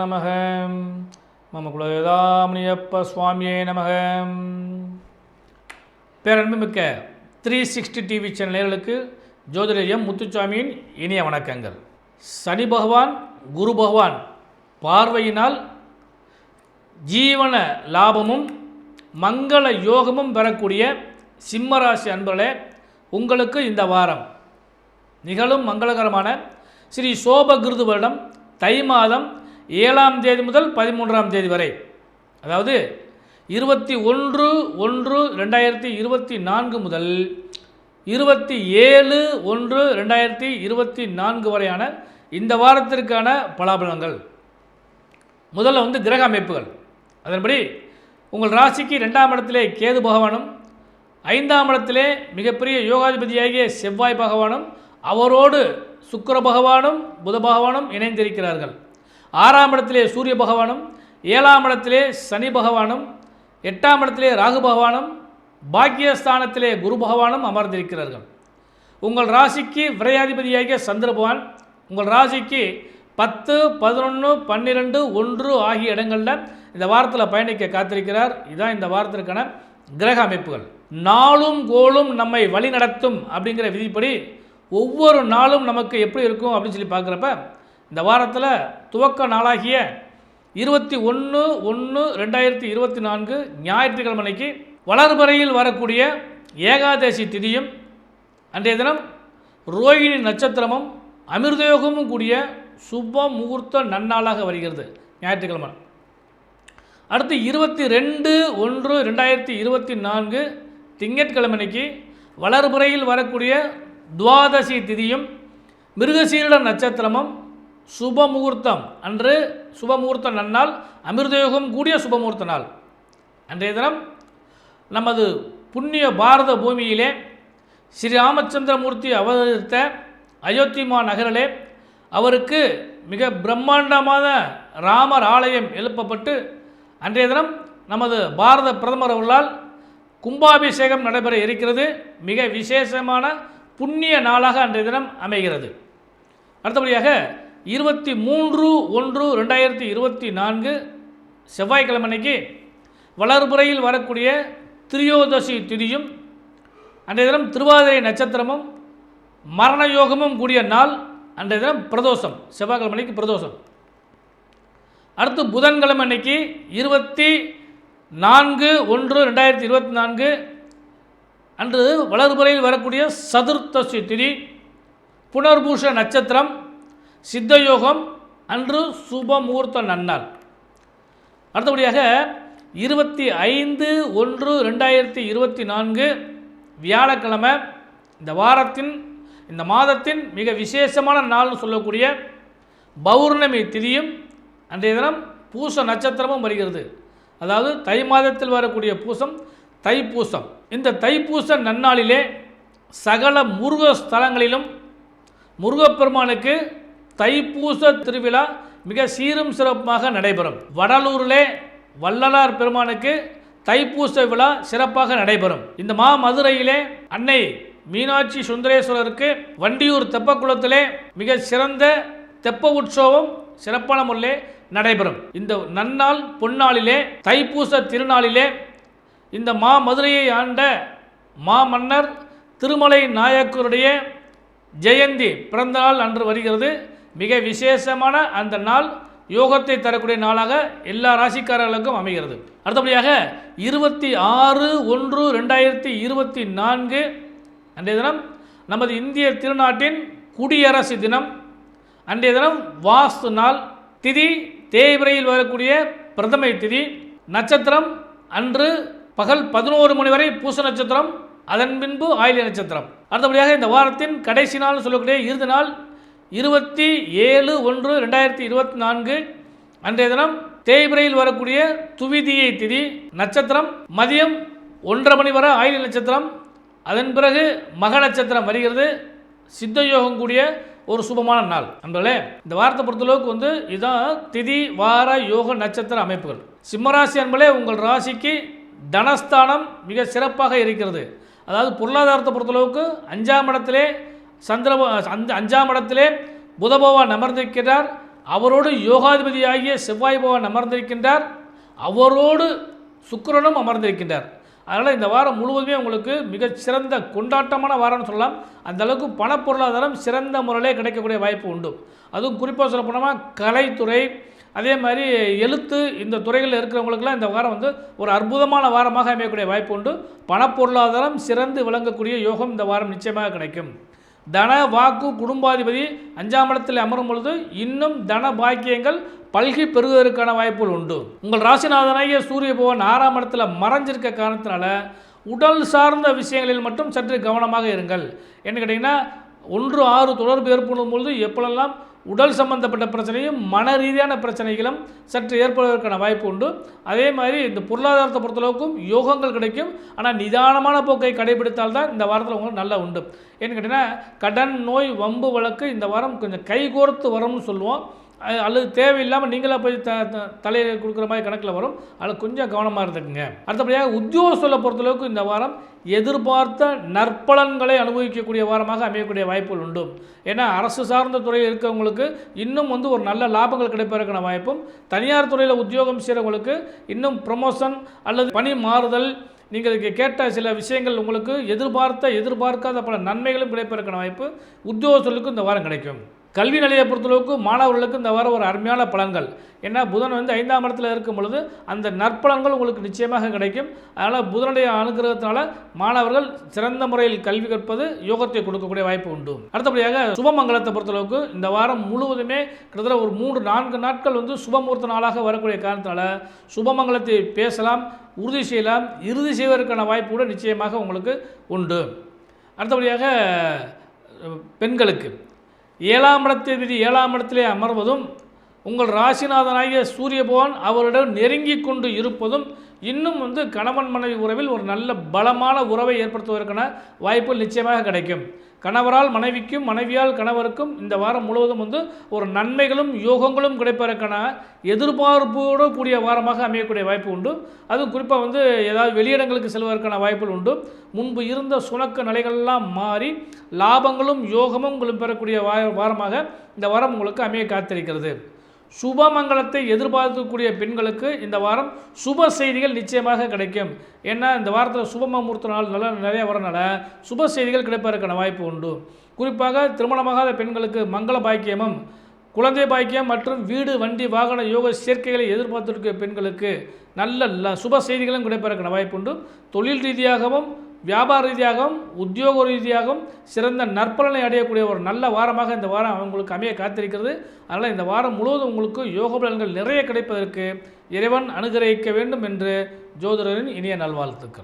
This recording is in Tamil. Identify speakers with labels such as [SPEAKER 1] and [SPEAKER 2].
[SPEAKER 1] நமக. மம குலதாமணியப்ப சுவாமியே நமக. பேரன்புமிக்க த்ரீ சிக்ஸ்டி டிவி சேனல் நேயர்களுக்கு முத்துச்சாமியின் இனிய வணக்கங்கள். சனி பகவான் குரு பகவான் பார்வையினால் ஜீவன லாபமும் மங்கள யோகமும் பெறக்கூடிய சிம்மராசி அன்பர்களே உங்களுக்கு இந்த வாரம் நிகழும் மங்களகரமான ஸ்ரீ சோபகிருது வருடம் தை மாதம் ஏழாம் தேதி முதல் பதிமூன்றாம் தேதி வரை. அதாவது இருபத்தி ஒன்று ஒன்று ரெண்டாயிரத்தி இருபத்தி நான்கு முதல் இருபத்தி ஏழு ஒன்று ரெண்டாயிரத்தி இருபத்தி நான்கு வரையான இந்த வாரத்திற்கான பலாபலங்கள் முதல்ல வந்து கிரக அமைப்புகள். அதன்படி உங்கள் ராசிக்கு ரெண்டாம் இடத்திலே கேது பகவானும் ஐந்தாம் இடத்திலே மிகப்பெரிய யோகாதிபதியாகிய செவ்வாய் பகவானும் அவரோடு சுக்கர பகவானும் புத பகவானும் இணைந்திருக்கிறார்கள். ஆறாம் இடத்திலே சூரிய பகவானும் ஏழாம் இடத்திலே சனி பகவானும் எட்டாம் இடத்திலே ராகு பகவானும் பாக்கியஸ்தானத்திலே குரு பகவானும் அமர்ந்திருக்கிறார்கள். உங்கள் ராசிக்கு விரையாதிபதியாகிய சந்திர பகவான் உங்கள் ராசிக்கு பத்து பதினொன்று பன்னிரெண்டு ஒன்று ஆகிய இடங்களில் இந்த வாரத்தில் பயணிக்க காத்திருக்கிறார். இதுதான் இந்த வாரத்திற்கான கிரக அமைப்புகள். நாளும் கோளும் நம்மை வழி நடத்தும் அப்படிங்கிற விதிப்படி ஒவ்வொரு நாளும் நமக்கு எப்படி இருக்கும் அப்படின்னு சொல்லி பார்க்குறப்ப இந்த வாரத்தில் துவக்க நாளாகிய இருபத்தி ஒன்று ஒன்று ரெண்டாயிரத்தி இருபத்தி நான்கு ஞாயிற்றுக்கிழமைக்கு வளர்பறையில் வரக்கூடிய ஏகாதசி திதியும் அன்றைய தினம் ரோகிணி நட்சத்திரமும் அமிர்தயோகமும் கூடிய சுப முகூர்த்த நன்னாளாக வருகிறது ஞாயிற்றுக்கிழமை. அடுத்து இருபத்தி ரெண்டு ஒன்று ரெண்டாயிரத்தி இருபத்தி நான்கு திங்கட்கிழமைக்கு வளர்புறையில் வரக்கூடிய துவாதசி திதியும் மிருகசீரட நட்சத்திரமும் சுபமுகூர்த்தம். அன்று சுபமுகூர்த்த நன்னால் அமிர்தயோகம் கூடிய சுபமுகூர்த்த நாள். அன்றைய தினம் நமது புண்ணிய பாரத பூமியிலே ஸ்ரீ ராமச்சந்திரமூர்த்தி அவதரித்த அயோத்திமா நகரிலே அவருக்கு மிக பிரம்மாண்டமான ராமர் ஆலயம் எழுப்பப்பட்டு அன்றைய தினம் நமது பாரத பிரதமர் அவர்களால் கும்பாபிஷேகம் நடைபெற இருக்கிறது. மிக விசேஷமான புண்ணிய நாளாக அன்றைய தினம் அமைகிறது. அடுத்தபடியாக இருபத்தி மூன்று ஒன்று ரெண்டாயிரத்தி இருபத்தி நான்கு செவ்வாய்க்கிழமைக்கு வளர்புறையில் வரக்கூடிய திரியோதசி திதியும் அன்றைய தினம் திருவாதிரை நட்சத்திரமும் மரண யோகமும் கூடிய நாள் அன்றைய தினம் பிரதோஷம் செவ்வாய்க்கிழமைக்கு பிரதோஷம். அடுத்து புதன்கிழமை அன்னைக்கு இருபத்தி நான்கு ஒன்று ரெண்டாயிரத்தி இருபத்தி நான்கு அன்று வளர்புறையில் வரக்கூடிய சதுர்த்தசி திதி புனர்பூஷ நட்சத்திரம் சித்தயோகம் அன்று சுப முகூர்த்த நன்னாள். அடுத்தபடியாக இருபத்தி ஐந்து ஒன்று ரெண்டாயிரத்தி இருபத்தி நான்கு வியாழக்கிழமை இந்த வாரத்தின் இந்த மாதத்தின் மிக விசேஷமான நாள்னு சொல்லக்கூடிய பௌர்ணமி திதியும் அன்றைய தினம் பூச நட்சத்திரமும் வருகிறது. அதாவது தை மாதத்தில் வரக்கூடிய பூசம் தைப்பூசம். இந்த தைப்பூச நன்னாளிலே சகல முருக ஸ்தலங்களிலும் முருகப்பெருமானுக்கு தைப்பூச திருவிழா மிக சீரும் சிறப்பாக நடைபெறும். வடலூரிலே வள்ளலார் பெருமானுக்கு தைப்பூச விழா சிறப்பாக நடைபெறும். இந்த மா மதுரையிலே அன்னை மீனாட்சி சுந்தரேஸ்வரருக்கு வண்டியூர் தெப்பக்குளத்திலே மிக சிறந்த தெப்ப உற்சவம் சிறப்பான முறையிலே நடைபெறும். இந்த நன்னாள் பொன்னாளிலே தைப்பூச திருநாளிலே இந்த மா மதுரையை ஆண்ட மா மன்னர் திருமலை நாயக்கருடைய ஜெயந்தி பிறந்தநாள் அன்று வருகிறது. மிக விசேஷமான அந்த நாள் யோகத்தை தரக்கூடிய நாளாக எல்லா ராசிக்காரர்களுக்கும் அமைகிறது. அடுத்தபடியாக இருபத்தி ஆறு ஒன்று ரெண்டாயிரத்தி இருபத்தி நான்கு அன்றைய தினம் நமது இந்திய திருநாட்டின் குடியரசு தினம். அன்றைய தினம் வாஸ்து நாள் திதி தேய்பிரையில் வரக்கூடிய பிரதமை திதி. நட்சத்திரம் அன்று பகல் பதினோரு மணி வரை பூச நட்சத்திரம் அதன் பின்பு ஆயிலிய நட்சத்திரம். அடுத்தபடியாக இந்த வாரத்தின் கடைசி நாள் சொல்லக்கூடிய இறுதி நாள் இருபத்தி ஏழு ஒன்று ரெண்டாயிரத்தி இருபத்தி நான்கு அன்றைய தினம் தேய்பிரையில் வரக்கூடிய துவிதியை திதி நட்சத்திரம் மதியம் ஒன்றரை மணி வரை ஆயுத நட்சத்திரம் அதன் பிறகு மக நட்சத்திரம் வருகிறது. சித்த யோகம் கூடிய ஒரு சுபமான நாள். நண்பர்களே இந்த வாரத்தை பொறுத்தளவுக்கு வந்து இதுதான் திதி வார யோக நட்சத்திர அமைப்புகள். சிம்மராசி என்பதே உங்கள் ராசிக்கு தனஸ்தானம் மிக சிறப்பாக இருக்கிறது. அதாவது பொருளாதாரத்தை பொறுத்தளவுக்கு அஞ்சாம் இடத்திலே சந்திர அந்த அஞ்சாம் இடத்திலே புத பகவான் அமர்ந்திருக்கிறார். அவரோடு யோகாதிபதியாகிய செவ்வாய் பகவான் அமர்ந்திருக்கின்றார். அவரோடு சுக்கரனும் அமர்ந்திருக்கின்றார். அதனால் இந்த வாரம் முழுவதுமே உங்களுக்கு மிகச்சிறந்த கொண்டாட்டமான வாரம்னு சொல்லலாம். அந்த அளவுக்கு பண பொருளாதாரம் சிறந்த முறையிலே கிடைக்கக்கூடிய வாய்ப்பு உண்டு. அதுவும் குறிப்பாக சொல்ல போனோம்னா கலைத்துறை அதே மாதிரி எழுத்து இந்த துறைகளில் இருக்கிறவங்களுக்கெல்லாம் இந்த வாரம் வந்து ஒரு அற்புதமான வாரமாக அமையக்கூடிய வாய்ப்பு உண்டு. பணப்பொருளாதாரம் சிறந்து விளங்கக்கூடிய யோகம் இந்த வாரம் நிச்சயமாக கிடைக்கும். தன வாக்கு குடும்பாதிபதி அஞ்சாம் இடத்தில் அமரும் பொழுது இன்னும் தன பாக்கியங்கள் பல்கி பெறுவதற்கான வாய்ப்புகள் உண்டு. உங்கள் ராசிநாதனாகிய சூரிய பகவான் ஆறாம் இடத்துல மறைஞ்சிருக்க காரணத்தினால உடல் சார்ந்த விஷயங்களில் மட்டும் சற்று கவனமாக இருங்கள். என்ன கேட்டிங்கன்னா ஒன்று ஆறு தொடர்பு ஏற்படும் பொழுது எப்பொழுதெல்லாம் உடல் சம்பந்தப்பட்ட பிரச்சனையும் மன ரீதியான பிரச்சனைகளும் சற்று ஏற்படுவதற்கான வாய்ப்பு உண்டு. அதே மாதிரி இந்த பொருளாதாரத்தை பொறுத்தளவுக்கும் யோகங்கள் கிடைக்கும். ஆனால் நிதானமான போக்கை கடைபிடித்தால் தான் இந்த வாரத்தில் உங்களுக்கு நல்லா உண்டு. ஏன்னு கேட்டிங்கன்னா கடன் நோய் வம்பு வழக்கு இந்த வாரம் கொஞ்சம் கைகோர்த்து வரும்னு சொல்லுவோம். அல்லது தேவையில்லாமல் நீங்களாக போய் த த- தலையில் கொடுக்குற மாதிரி கணக்கில் வரும். அதில் கொஞ்சம் கவனமாக இருந்துக்குங்க. அடுத்தபடியாக உத்தியோகஸ்தலை பொறுத்தளவுக்கு இந்த வாரம் எதிர்பார்த்த நற்பலன்களை அனுபவிக்கக்கூடிய வாரமாக அமையக்கூடிய வாய்ப்புகள் உண்டு. ஏன்னா அரசு சார்ந்த துறையில் இருக்கிறவங்களுக்கு இன்னும் வந்து ஒரு நல்ல லாபங்கள் கிடைப்பதற்கான வாய்ப்பும் தனியார் துறையில் உத்தியோகம் செய்கிறவங்களுக்கு இன்னும் ப்ரமோஷன் அல்லது பணி மாறுதல் நீங்கள் கேட்ட சில விஷயங்கள் உங்களுக்கு எதிர்பார்த்த எதிர்பார்க்காத பல நன்மைகளும் கிடைப்பதற்கான வாய்ப்பு உத்தியோகஸ்தர்களுக்கு இந்த வாரம் கிடைக்கும். கல்வி நிலையை பொறுத்தளவுக்கு மாணவர்களுக்கு இந்த வாரம் ஒரு அருமையான பலன்கள். ஏன்னா புதன் வந்து ஐந்தாம் இடத்துல இருக்கும் பொழுது அந்த நற்பலன்கள் உங்களுக்கு நிச்சயமாக கிடைக்கும். அதனால் புதனுடைய அனுகிரகத்தினால மாணவர்கள் சிறந்த முறையில் கல்வி கற்பது யோகத்தை கொடுக்கக்கூடிய வாய்ப்பு உண்டு. அடுத்தபடியாக சுபமங்கலத்தை பொறுத்தளவுக்கு இந்த வாரம் முழுவதுமே கிட்டத்தட்ட ஒரு மூன்று நான்கு நாட்கள் வந்து சுபமுகூர்த்த நாளாக வரக்கூடிய காரணத்தினால சுபமங்கலத்தை பேசலாம் உறுதி செய்யலாம் இறுதி செய்வதற்கான வாய்ப்பு கூட நிச்சயமாக உங்களுக்கு உண்டு. அடுத்தபடியாக பெண்களுக்கு. ஏழாம் இடத்தை விதி ஏழாம் இடத்திலே அமர்வதும் உங்கள் ராசிநாதனாகிய சூரிய பகவான் அவரிடம் நெருங்கி கொண்டு இருப்பதும் இன்னும் வந்து கணவன் மனைவி உறவில் ஒரு நல்ல பலமான உறவை ஏற்படுத்துவதற்கான வாய்ப்புகள் நிச்சயமாக கிடைக்கும். கணவரால் மனைவிக்கும் மனைவியால் கணவருக்கும் இந்த வாரம் முழுவதும் வந்து ஒரு நன்மைகளும் யோகங்களும் கிடைப்பதற்கான எதிர்பார்ப்போடு கூடிய வாரமாக அமையக்கூடிய வாய்ப்பு உண்டு. அதுவும் குறிப்பாக வந்து ஏதாவது வெளியிடங்களுக்கு செல்வதற்கான வாய்ப்புகள் உண்டு. முன்பு இருந்த சுணக்க நிலைகள்லாம் மாறி லாபங்களும் யோகமும் உங்களுக்கு பெறக்கூடிய வா வாரமாக இந்த வாரம் உங்களுக்கு அமைய காத்திருக்கிறது. சுபமங்கலத்தை எதிர்பார்க்கக்கூடிய பெண்களுக்கு இந்த வாரம் சுப செய்திகள் நிச்சயமாக கிடைக்கும். ஏன்னா இந்த வாரத்தில் சுபமுகூர்த்த நாள் நல்லா நிறைய வரனால சுப செய்திகள் கிடைப்பதற்கான வாய்ப்பு உண்டு. குறிப்பாக திருமணமாகாத பெண்களுக்கு மங்கள பாக்கியமும் குழந்தை பாக்கியம் மற்றும் வீடு வண்டி வாகன யோக சேர்க்கைகளை எதிர்பார்த்திருக்கிற பெண்களுக்கு நல்ல சுப செய்திகளும் கிடைப்பதற்கான வாய்ப்பு உண்டு. தொழில் ரீதியாகவும் வியாபார ரீதியாகவும் உத்தியோக ரீதியாகவும் சிறந்த நற்பலனை அடையக்கூடிய ஒரு நல்ல வாரமாக இந்த வாரம் அவங்களுக்கு அமைய காத்திருக்கிறது. அதனால் இந்த வாரம் முழுவதும் உங்களுக்கு யோக பலன்கள் நிறைய கிடைப்பதற்கு இறைவன் அனுகிரகிக்க வேண்டும் என்று ஜோதிடரின் இனிய நல்வாழ்த்துக்கள்.